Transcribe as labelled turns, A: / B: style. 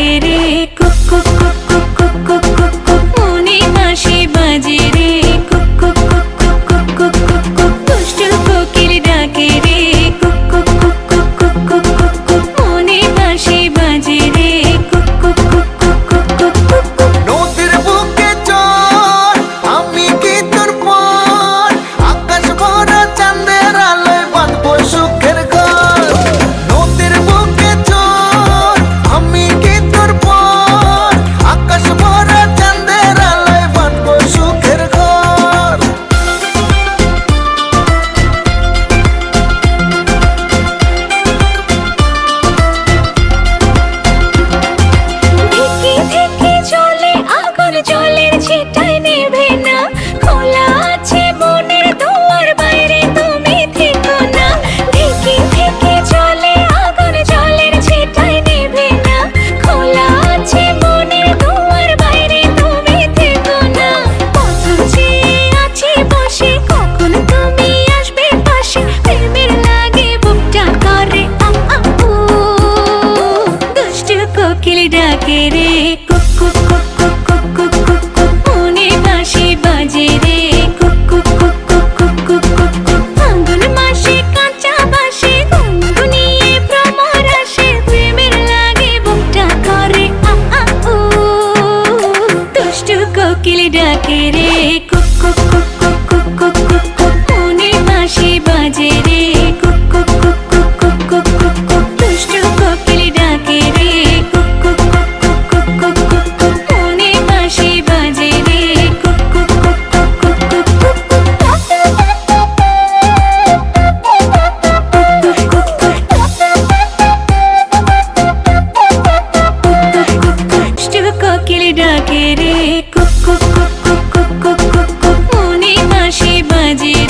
A: বাজে রে কুক কুক কুক কুক কুক কুক কুক মনে বাঁশি বাজে রে কোকিল ডাকে রে কুক বাজে রে কুক মাসে কাঁচা ও দুষ্টু ডাকে রে কুক কুক কুক কুক কুক কুক কুক বাজে রে grande